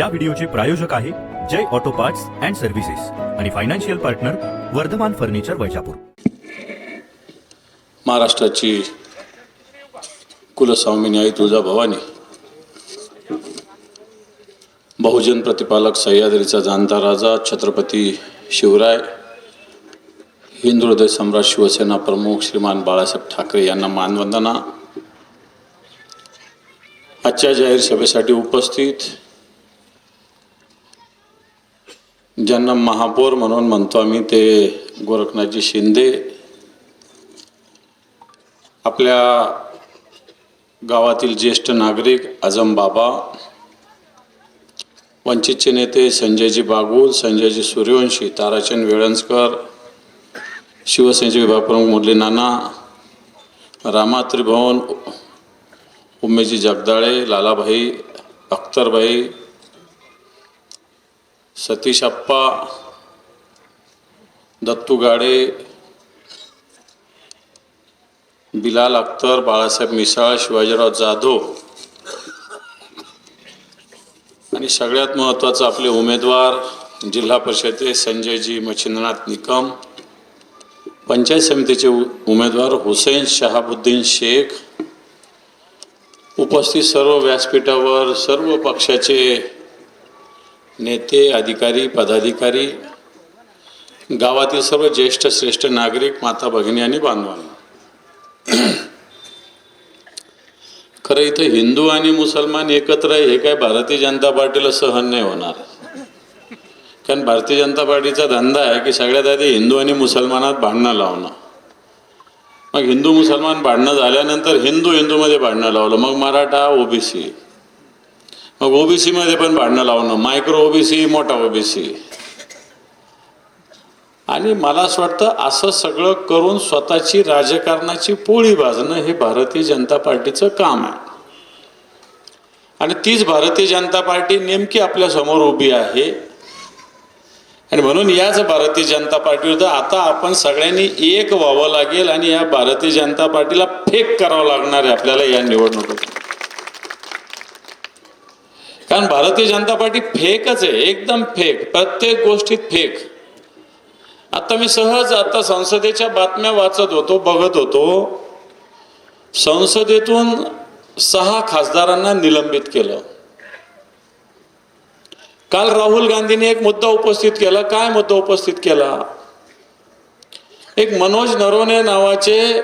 या व्हिडिओचे प्रायोजक आहे Jai auto parts and services आणि financial partner Vardhaman furniture Vaijapur. महाराष्ट्राची कुलस्वामिनी आई तुळजाभवानी बहुजन प्रतिपालक सह्याद्रीचा जाणता राजा छत्रपती शिवराय हिंदू हृदय सम्राट शिवसेना प्रमुख श्रीमान बाळासाहेब ठाकरे यांना मानवंदना. आजच्या जाहीर सभेसाठी उपस्थित ज्यांना महापौर म्हणून म्हणतो आम्ही ते गोरखनाथजी शिंदे. आपल्या गावातील ज्येष्ठ नागरिक आजम बाबा वंचितचे नेते संजयजी बागुल संजयजी सूर्यवंशी ताराचंद वेळंजकर शिवसेनेचे विभाग प्रमुख मुरली नाना रामा त्रिभुवन उमेशजी जगदाळे लालाभाई अख्तरभाई सतीश अप्पा दत्तू गाडे बिलाल अख्तर बाळासाहेब मिसाळ शिवाजीराव जाधव आणि सगळ्यात महत्त्वाचं आपले उमेदवार जिल्हा परिषदे संजयजी मच्छिंद्रनाथ निकम पंचायत समितीचे उ- उमेदवार हुसेन शहाबुद्दीन शेख. उपस्थित सर्व व्यासपीठावर सर्व पक्षाचे नेते अधिकारी पदाधिकारी गावातील सर्व ज्येष्ठ श्रेष्ठ नागरिक माता भगिनी आणि बांधवांना. खरं इथं हिंदू आणि मुसलमान एकत्र आहे हे काय भारतीय जनता पार्टीला सहन नाही होणार. कारण भारतीय जनता पार्टीचा धंदा आहे की सगळ्यात आधी हिंदू आणि मुसलमानात भांडणं लावणं. मग हिंदू मुसलमान भांडणं झाल्यानंतर हिंदू हिंदूमध्ये भांडणं लावलं. मग मराठा ओबीसी. मग ओबीसीमध्ये पण भांडणं लावणं मायक्रो ओबीसी मोठा ओबीसी. आणि मला असं वाटतं असं सगळं करून स्वतःची राजकारणाची पोळी भाजणं हे भारतीय जनता पार्टीचं काम आहे. आणि तीच भारतीय जनता पार्टी नेमकी आपल्यासमोर उभी आहे. आणि म्हणून याच भारतीय जनता पार्टीविरुद्ध आता आपण सगळ्यांनी एक व्हावं लागेल आणि या भारतीय जनता पार्टीला फेक करावं लागणार आहे आपल्याला या निवडणुकीत. कारण भारतीय जनता पार्टी फेकच आहे एकदम फेक प्रत्येक गोष्टीत फेक. आता मी सहज आता संसदेच्या बातम्या वाचत होतो बघत होतो. संसदेतून सहा खासदारांना निलंबित केलं. काल राहुल गांधीने एक मुद्दा उपस्थित केला. काय मुद्दा उपस्थित केला? एक मनोज नरोने नावाचे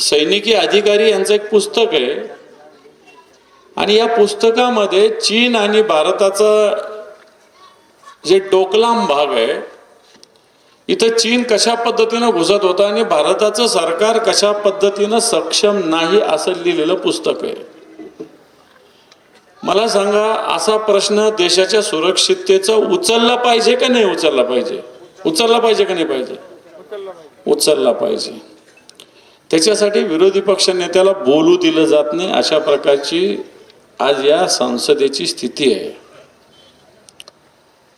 सैनिकी अधिकारी यांचं एक पुस्तक आहे. आणि या पुस्तकामध्ये चीन आणि भारताचं जे डोकलाम भाग आहे इथं चीन कशा पद्धतीनं घुसत होता आणि भारताचं सरकार कशा पद्धतीनं सक्षम नाही असं लिहिलेलं पुस्तक आहे. मला सांगा असा प्रश्न देशाच्या सुरक्षिततेचा उचलला पाहिजे का नाही उचलला पाहिजे? उचलला पाहिजे का नाही पाहिजे? उचलला पाहिजे. त्याच्यासाठी विरोधी पक्ष नेत्याला बोलू दिलं जात नाही अशा प्रकारची आज या संसदेची स्थिती आहे.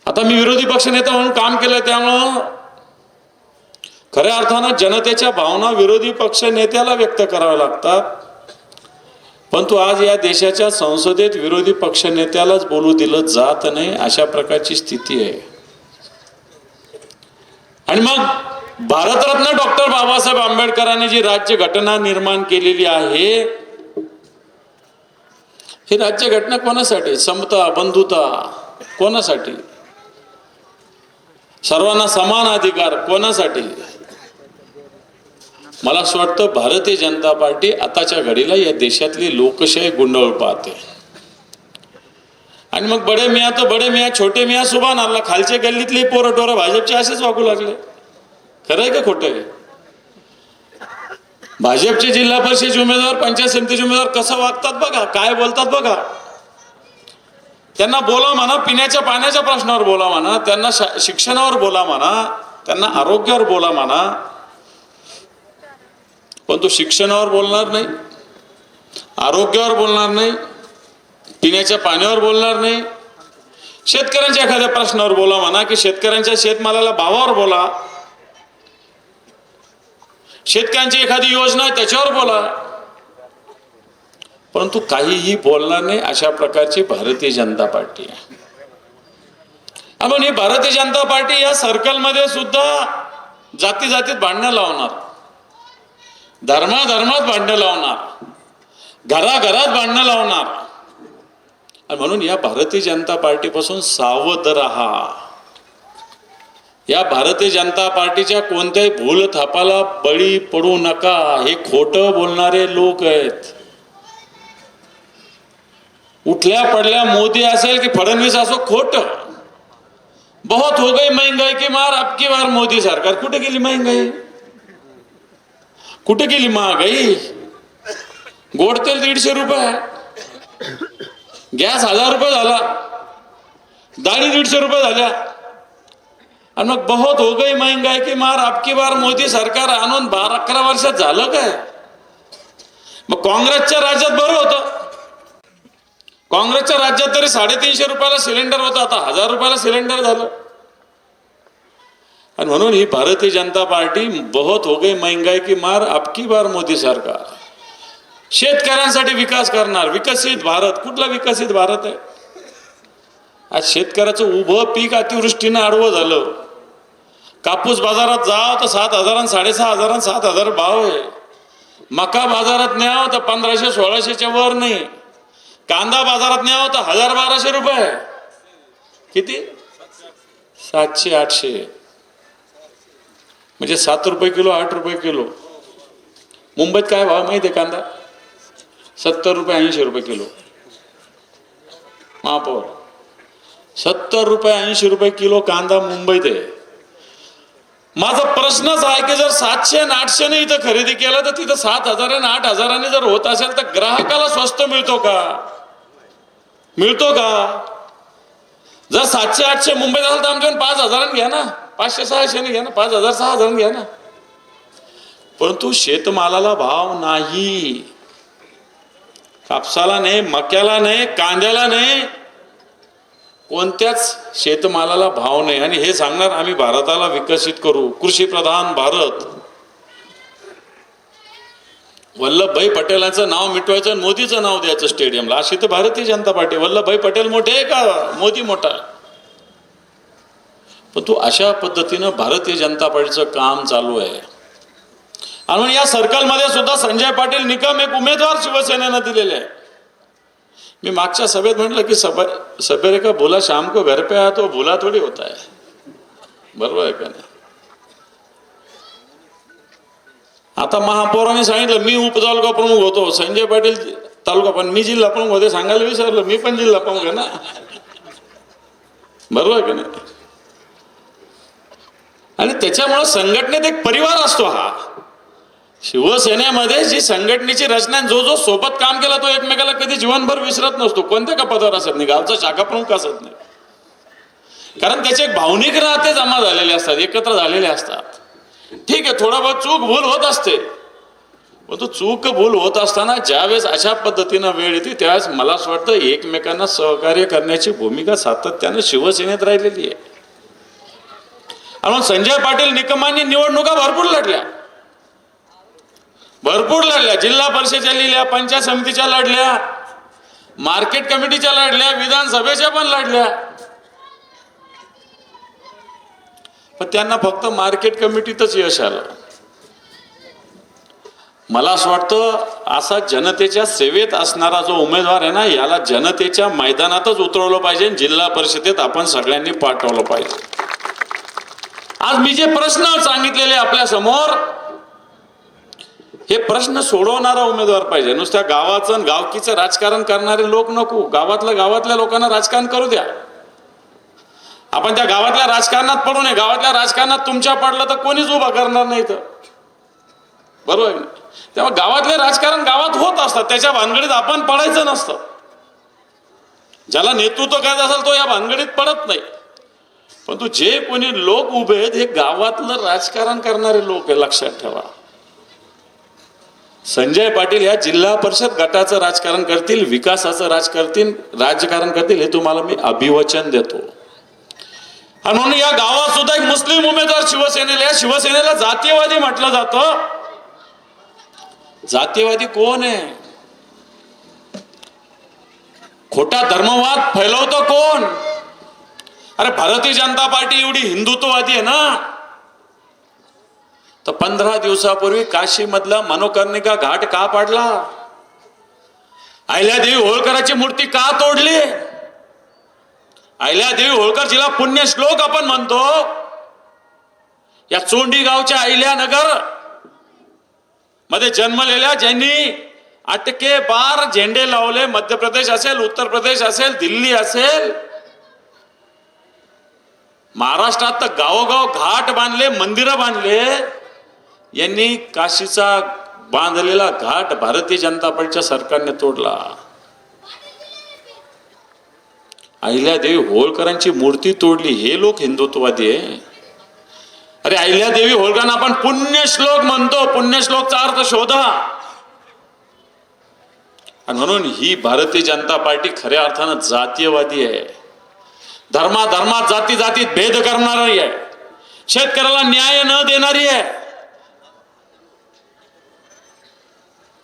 आता मी विरोधी पक्ष नेता म्हणून काम केलं त्यामुळं खऱ्या अर्थानं जनतेच्या भावना विरोधी पक्ष नेत्याला व्यक्त कराव्या लागतात. परंतु आज या देशाच्या संसदेत विरोधी पक्ष नेत्यालाच बोलू दिलं जात नाही अशा प्रकारची स्थिती आहे. आणि मग भारतरत्न डॉक्टर बाबासाहेब आंबेडकरांनी जी राज्य घटना निर्माण केलेली आहे ही राज्य घटना कोणासाठी? समता बंधुता कोणासाठी? सर्वांना समान अधिकार कोणासाठी? मला असं वाटतं भारतीय जनता पार्टी आताच्या घडीला या देशातली लोकशाही गुंडळ पाहते. आणि मग बडे मिया तर बडे मिया छोटे मिया सुभान. आला खालच्या गल्लीतले पोरटोरं भाजपचे असेच वागू लागले. खरं आहे का खोटं आहे? भाजपचे जिल्हा परिषदेचे उमेदवार पंचायत समितीचे उमेदवार कसं वागतात बघा काय बोलतात बघा. त्यांना बोला म्हणा पिण्याच्या पाण्याच्या प्रश्नावर बोला म्हणा त्यांना शा- शिक्षणावर बोला म्हणा त्यांना आरोग्यावर बोला म्हणा. पण तो शिक्षणावर बोलणार नाही आरोग्यावर बोलणार नाही पिण्याच्या पाण्यावर बोलणार नाही. शेतकऱ्यांच्या एखाद्या प्रश्नावर बोला म्हणा की शेतकऱ्यांच्या शेतमालाला भावावर बोला. शेतकऱ्यांची एखादी योजना आहे त्याच्यावर बोला. परंतु काहीही बोलणार नाही अशा प्रकारची भारतीय जनता पार्टी आहे. आपण ही भारतीय जनता पार्टी या सर्कलमध्ये सुद्धा जाती जातीत भांडणं लावणार. धर्माधर्मात भांडणं लावणार. घराघरात भांडणं लावणार. आणि म्हणून या भारतीय जनता पार्टीपासून सावध राहा. या भारतीय जनता पार्टीच्या कोणत्याही भूल थापाला बळी पडू नका. हे खोटं बोलणारे लोक आहेत. उठल्या पडल्या मोदी असेल की फडणवीस असो खोट. बहुत हो गई महंगाई की मार अबकी मार बार मोदी सरकार. कुठे गेली महंगाई? कुठे गेली महागाई? गोड तेल दीडशे रुपये गॅस हजार रुपये झाला. दाढी दीडशे रुपये झाल्या. आणि मग बहुत हो गई महंगाई की मार अबकी बार मोदी सरकार आणून बारा अकरा वर्षात झालं काय? मग काँग्रेसच्या राज्यात बरं होतं. काँग्रेसच्या राज्यात तरी साडेतीनशे रुपयाला सिलेंडर होता आता हजार रुपयाला सिलेंडर झालं. आणि म्हणून ही भारतीय जनता पार्टी बहुत हो गई महंगाई की मार अबकी बार मोदी सरकार. शेतकऱ्यांसाठी विकास करणार विकसित भारत. कुठला विकसित भारत आहे? आज शेतकऱ्याचं उभं पीक अतिवृष्टीनं आडवं झालं. कापूस बाजारात जाव तर सात हजारान साडेसहा हजार सात हजार भाव आहे. मका बाजारात न्याव तर पंधराशे सोळाशेच्या वर नाही. कांदा बाजारात न्याव तर हजार बाराशे रुपये किती? सातशे आठशे. म्हणजे सात रुपये किलो आठ रुपये किलो. मुंबईत काय भाव माहिती आहे कांदा? सत्तर रुपये ऐंशी रुपये किलो. महापौर. सत्तर रुपये ऐंशी रुपये किलो कांदा मुंबईत आहे. माझा प्रश्नच आहे की जर सातशे आणि आठशेने इथं खरेदी केला तर तिथं सात हजार आणि आठ हजारांनी जर होत असेल तर ग्राहकाला स्वस्त मिळतो का? मिळतो का? जर सातशे आठशे मुंबईत असेल तर आमच्या पाच हजाराने घ्या ना. पाचशे सहाशेने घ्या ना. पाच हजार सहा हजार घ्या ना. परंतु शेतमालाला भाव नाही. कापसाला नाही मक्याला नाही कांद्याला नाही कोणत्याच शेतमालाला भाव नाही. आणि हे सांगणार आम्ही भारताला विकसित करू. कृषीप्रधान भारत. वल्लभभाई पटेलांचं नाव मिटवायचं आणि मोदीचं नाव द्यायचं स्टेडियमला. अशी तर भारतीय जनता पार्टी. वल्लभभाई पटेल मोठे आहे का? मोदी मोठा. पण तू अशा पद्धतीनं भारतीय जनता पार्टीचं काम चालू आहे. आणि या सर्कलमध्ये सुद्धा संजय पाटील निकम एक उमेदवार शिवसेनेनं दिलेले आहे. मी मागच्या सभेत म्हटलं की सभा सभेरे का बोला शाम को घर पे आया तो बोला थोडी होता आहे बरोबर आहे का नाही? आता महापौरांनी सांगितलं मी उपतालुका प्रमुख होतो संजय पाटील तालुका पण मी जिल्हा प्रमुख होते सांगायला विसरलं मी पण जिल्हा प्रमुख आहे ना? बरोबर आहे का नाही? आणि त्याच्यामुळं संघटनेत एक परिवार असतो हा. शिवसेनेमध्ये जी संघटनेची रचना जो जो सोबत काम केला तो एकमेकाला कधी जीवनभर विसरत नसतो. कोणत्या का पदावर असत नाही गावचा शाखा प्रमुख असत नाही. कारण त्याचे एक भावनिक राहते जमा झालेले असतात एकत्र झालेले असतात. ठीक आहे थोडा बहुत चूक भूल होत असते. पण तो चूक भूल होत असताना ज्यावेळेस अशा पद्धतीनं वेळ येते त्यावेळेस मला असं वाटतं एकमेकांना सहकार्य करण्याची भूमिका सातत्यानं शिवसेनेत राहिलेली आहे. आणि संजय पाटील निकमांनी निवडणुका भरपूर लढल्या. भरपूर लढल्या. जिल्हा परिषदेच्या लिहिल्या पंचायत समितीच्या लढल्या मार्केट कमिटीच्या लढल्या विधानसभेच्या पण लढल्या. पण त्यांना फक्त मार्केट कमिटीतच यश आलं. मला असं वाटतं असा जनतेच्या सेवेत असणारा जो उमेदवार आहे ना याला जनतेच्या मैदानातच उतरवलं पाहिजे जिल्हा परिषदेत आपण सगळ्यांनी पाठवलं पाहिजे. आज मी जे प्रश्न सांगितलेले आपल्यासमोर हे प्रश्न सोडवणारा उमेदवार पाहिजे. नुसत्या गावाचं गावकीचं राजकारण करणारे लोक नको. गावातल्या गावातल्या लोकांना राजकारण करू द्या. आपण त्या गावातल्या राजकारणात पडू नये. गावातल्या राजकारणात तुमच्या पडलं तर कोणीच उभा करणार नाही तर बरोबर आहे तेव्हा गावातले राजकारण गावात होत असतात त्याच्या भानगडीत आपण पडायचं नसतं. ज्याला नेतृत्व करायचं असेल तो या भानगडीत पडत नाही. पण तू जे कोणी लोक उभे आहेत हे गावातलं राजकारण करणारे लोक आहे लक्षात ठेवा. संजय पाटील या जिल्हा परिषद गटाचं राजकारण करतील विकासाचं राज करतील राजकारण करतील हे तुम्हाला मी अभिवचन देतो. आणि म्हणून या गावात सुद्धा एक मुस्लिम उमेदवार शिवसेनेला या शिवसेनेला जातीयवादी म्हटलं जात. जातीयवादी कोण आहे? खोटा धर्मवाद फैलवतो कोण? अरे भारतीय जनता पार्टी एवढी हिंदुत्ववादी आहे ना? तर पंधरा दिवसापूर्वी काशी मधला मनोकर्णिका घाट का पाडला? अहिल्यादेवी होळकराची मूर्ती का तोडली? अहिल्यादेवी होळकर जिला पुण्य श्लोक आपण म्हणतो. या चोंडी गावच्या अहिल्यानगरमध्ये जन्मलेल्या ज्यांनी अटके बार झेंडे लावले मध्य प्रदेश असेल उत्तर प्रदेश असेल दिल्ली असेल. महाराष्ट्रात तर गावोगाव घाट बांधले मंदिरं बांधले. यांनी काशीचा बांधलेला घाट भारतीय जनता पार्टीच्या सरकारने तोडला. अहिल्यादेवी होळकरांची मूर्ती तोडली. हे लोक हिंदुत्ववादी आहे. अरे अहिल्यादेवी होळकरांना आपण पुण्यश्लोक म्हणतो. पुण्यश्लोकचा अर्थ शोधा. आणि म्हणून ही भारतीय जनता पार्टी खऱ्या अर्थानं जातीयवादी आहे. धर्मा धर्मात जाती जातीत भेद करणारी आहे. शेतकऱ्याला न्याय न देणारी आहे.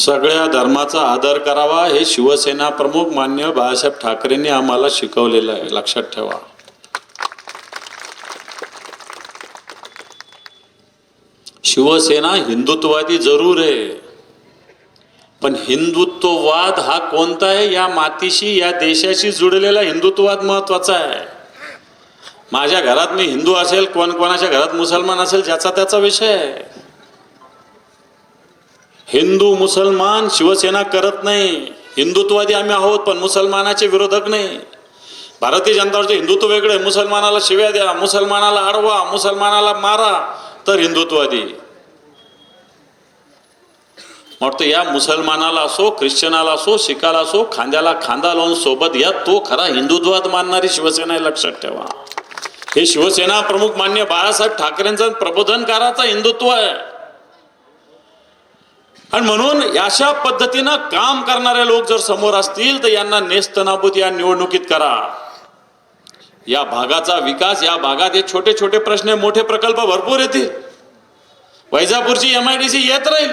सगळ्या धर्माचा आदर करावा हे शिवसेना प्रमुख मान्य बाळासाहेब ठाकरेंनी आम्हाला शिकवलेलं आहे. लक्षात ठेवा. शिवसेना हिंदुत्ववादी जरूर आहे. पण हिंदुत्ववाद हा कोणता आहे? या मातीशी या देशाशी जुडलेला हिंदुत्ववाद महत्त्वाचा आहे. माझ्या घरात मी हिंदू असेल कोण कोणाच्या घरात मुसलमान असेल ज्याचा त्याचा विषय आहे. हिंदू मुसलमान शिवसेना करत नाही. हिंदुत्ववादी आम्ही आहोत पण मुसलमानाचे विरोधक नाही. भारतीय जनता हिंदुत्व वेगळे मुसलमानाला शिव्या द्या मुसलमानाला अडवा मुसलमानाला मारा तर हिंदुत्ववादी. वाटतं या मुसलमानाला असो ख्रिश्चनाला असो शिखाला असो खांद्याला खांदा लावून सोबत या तो खरा हिंदुत्वात मानणारी शिवसेना आहे लक्षात ठेवा. हे शिवसेना प्रमुख मान्य बाळासाहेब ठाकरेंचं प्रबोधनकाराचा हिंदुत्व आहे. आणि म्हणून अशा पद्धतीनं काम करणारे लोक जर समोर असतील तर यांना नेस्तनाबूत या निवडणुकीत करा. या भागाचा विकास या भागात हे छोटे छोटे प्रश्न मोठे प्रकल्प भरपूर येतील. वैजापूरची एम आय डी सी येत राहील.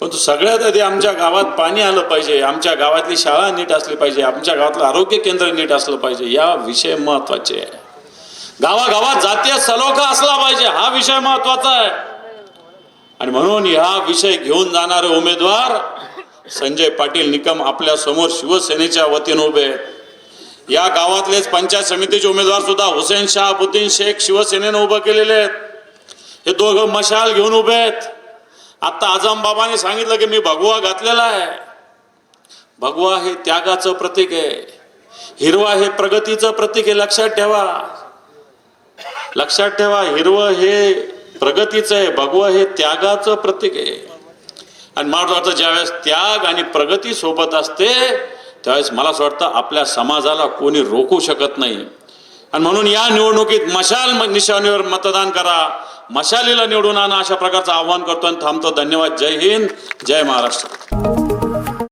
पण तो सगळ्यात आधी आमच्या गावात पाणी आलं पाहिजे आमच्या गावातली शाळा नीट असली पाहिजे आमच्या गावातलं आरोग्य केंद्र नीट असलं पाहिजे या विषय महत्त्वाचे. आहे गावागावात जातीय सलोखा असला पाहिजे हा विषय महत्त्वाचा आहे. आणि म्हणून हा विषय घेऊन जाणारे उमेदवार संजय पाटील निकम आपल्यासमोर शिवसेनेच्या वतीने उभे आहेत. या गावातलेच पंचायत समितीचे उमेदवार सुद्धा हुसेन शहाबुद्दीन शेख शिवसेनेनं उभं केलेले आहेत. हे दोघं मशाल घेऊन उभे आहेत. आत्ता आजम बाबांनी सांगितलं की मी भगवा घातलेला आहे. भगवा हे त्यागाचं प्रतीक आहे. हिरवा हे प्रगतीचं प्रतीक आहे. लक्षात ठेवा. लक्षात ठेवा हिरवं हे प्रगतीचं आहे भगवा हे त्यागाचं प्रतीक आहे. आणि मला वाटतं ज्यावेळेस त्याग आणि प्रगती सोबत असते त्यावेळेस मला असं वाटतं आपल्या समाजाला कोणी रोखू शकत नाही. आणि म्हणून या निवडणुकीत मशाल निशाणीवर मतदान करा. मशालीला निवडून आणा अशा प्रकारचं आव्हान करतो आणि थांबतो. धन्यवाद. जय हिंद. जय महाराष्ट्र.